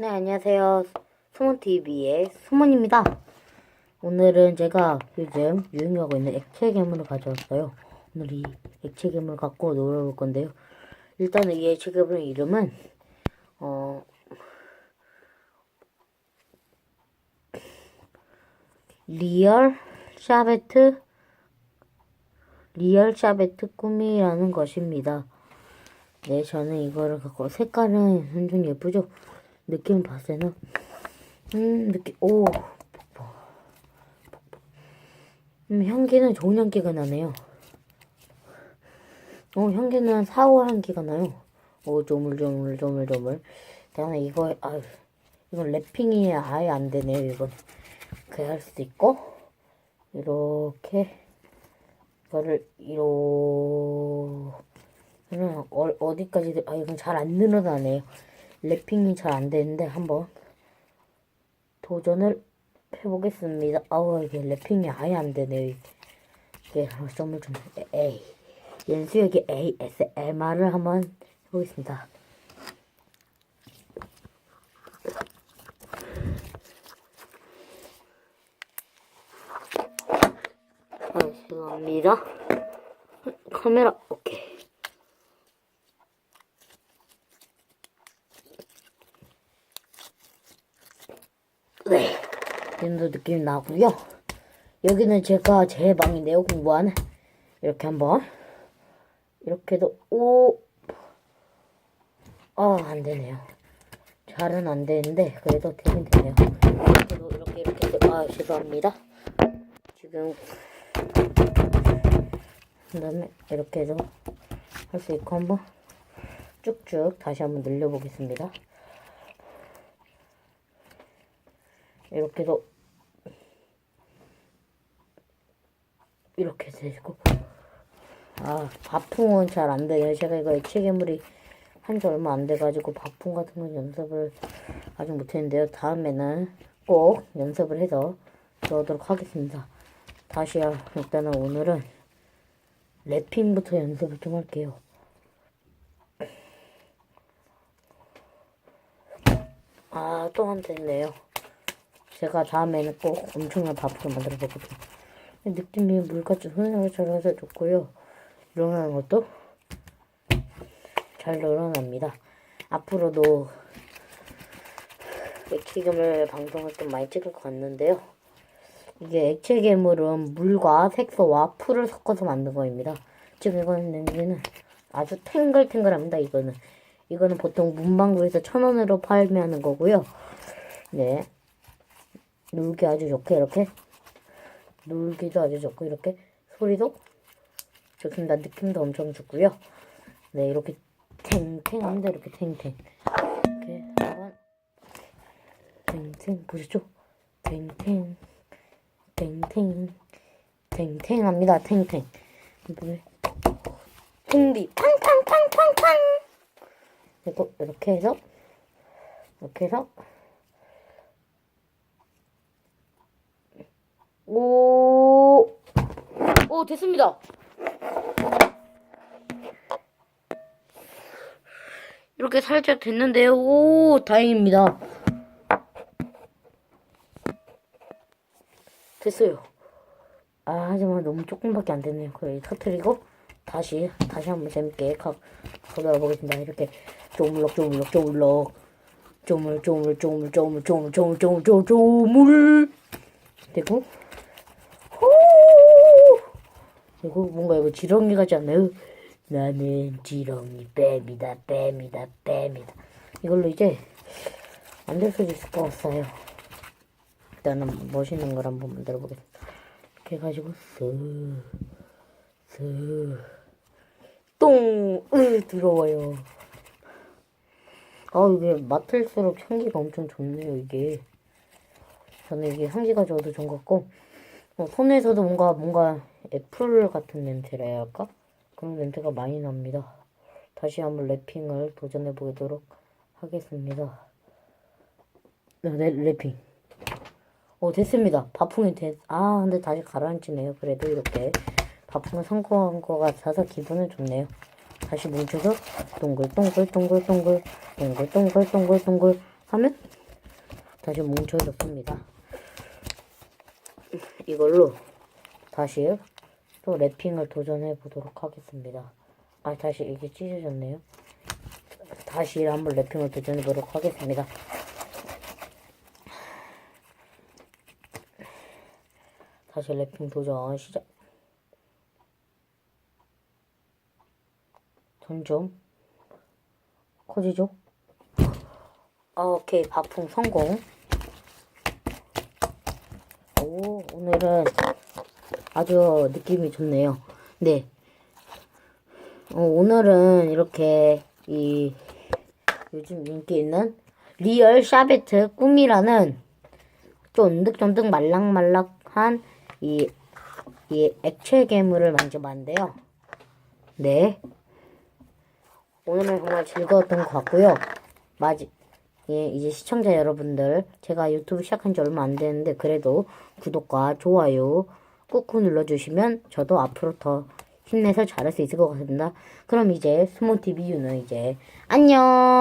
네, 안녕하세요. 수몬TV의 수몬입니다. 오늘은 제가 요즘 유행하고 있는 액체 괴물을 가져왔어요. 오늘 이 액체 괴물 갖고 놀아볼 건데요. 일단은 이 액체 괴물의 이름은, 어, 리얼 샤베트, 리얼 샤베트 꿈이라는 것입니다. 네, 저는 이거를 갖고 색깔은 엄청 예쁘죠? 느낌 때는 음, 느낌 오, 음, 향기는 좋은 향기가 나네요. 어, 향기는 사월 향기가 나요. 오, 조물조물 조물조물. 다음에 이거, 아, 이건 랩핑이 아예 안 되네요. 이건 그렇게 할 수도 있고 이렇게 이거를 그냥 어, 어디까지 아 이건 잘 안 늘어나네요. 랩핑이 잘 안 되는데 한번 도전을 해보겠습니다. 아우 이게 랩핑이 아예 안 되네요. 이게 점을 좀 에이 연수역의 ASMR을 한번 해보겠습니다. 아, 죄송합니다. 카메라 오케이. 네. 지금도 느낌 나고요. 여기는 제가 제 방인데요. 공부하는 이렇게 한번 이렇게도 오. 아, 안 되네요. 잘은 안 되는데 그래도 되긴 되네요. 이렇게도 이렇게 이렇게 아, 죄송합니다. 지금 그다음에 이렇게 해서 할수 있고 한번 쭉쭉 다시 한번 늘려보겠습니다. 이렇게 해서 이렇게 되고 아 바풍은 잘 안 돼요. 제가 이거 액체 괴물이 한 지 얼마 안 돼가지고 바풍 같은 건 연습을 아직 못했는데요. 다음에는 꼭 연습을 해서 들어오도록 하겠습니다. 다시요. 일단은 오늘은 랩핑부터 연습을 좀 할게요. 아, 또 안 됐네요. 제가 다음에는 꼭 엄청난 밥을 만들어 보거든요. 느낌이 물같이 흐르면서 좋고요. 일어나는 것도 잘 일어납니다. 앞으로도 액체괴물 방송을 좀 많이 찍을 것 같는데요. 이게 액체 괴물은 물과 색소와 풀을 섞어서 만든 거입니다. 지금 이거는 냄새는 아주 탱글탱글합니다. 이거는 이거는 보통 문방구에서 천 원으로 팔면 거고요. 네, 놀기 아주 좋게 이렇게 놀기도 아주 좋고 이렇게 소리도 좋습니다. 느낌도 엄청 좋고요. 네, 이렇게 탱탱합니다. 이렇게 탱탱 이렇게 한번 탱탱 보셨죠? 탱탱 탱탱 탱탱합니다 탱탱 탱비 팡팡팡팡팡 그리고 이렇게 해서 이렇게 해서 오, 오 됐습니다. 이렇게 살짝 됐는데요. 오, 다행입니다. 됐어요. 아, 하지만 너무 조금밖에 안 됐네요. 그래, 터트리고, 다시, 다시 한번 재밌게 각, 돌아보겠습니다. 이렇게, 조물럭, 조물럭, 조물럭. 조물, 조물, 조물, 조물, 조물, 조물, 조물, 조물. 되고, 이거 뭔가 이거 지렁이 같지 않나요? 나는 지렁이 뱀이다, 뱀이다, 뱀이다. 이걸로 이제 만들 수 있을 것 같아요. 일단은 멋있는 걸 한번 만들어 보겠습니다. 이렇게 해가지고 쓱, 쓱, 똥, 으, 들어와요. 아, 이게 맡을수록 향기가 엄청 좋네요, 이게. 저는 이게 향기가 좋아도 좋은 것 같고, 어, 손에서도 뭔가 뭔가 애플 같은 냄새라 해야 할까? 그런 냄새가 많이 납니다. 다시 한번 랩핑을 도전해 보도록 하겠습니다. 네, 네 랩핑. 어, 됐습니다. 바풍이 됐, 아, 근데 다시 가라앉히네요. 그래도 이렇게. 바풍을 성공한 것 같아서 기분은 좋네요. 다시 뭉쳐서 동글동글동글동글 동글동글동글동글 하면 다시 뭉쳐졌습니다. 이걸로 다시 또 랩핑을 도전해 보도록 하겠습니다. 아 다시 이게 찢어졌네요. 다시 한번 랩핑을 도전해 보도록 하겠습니다. 다시 랩핑 도전 시작. 점점 커지죠? 아, 오케이 바풍 성공. 오 오늘은 아주 느낌이 좋네요. 네. 어, 오늘은 이렇게 이 요즘 인기 있는 리얼 샤베트 꿈이라는 쫀득쫀득 말랑말랑한 이, 이 액체 괴물을 만져봤는데요. 네. 오늘은 정말 즐거웠던 것 같고요. 마지, 예, 이제 시청자 여러분들, 제가 유튜브 시작한 지 얼마 안 됐는데, 그래도 구독과 좋아요 꾹꾹 눌러주시면 저도 앞으로 더 힘내서 잘할 수 있을 것 같습니다. 그럼 이제 스모티비유는 이제 안녕!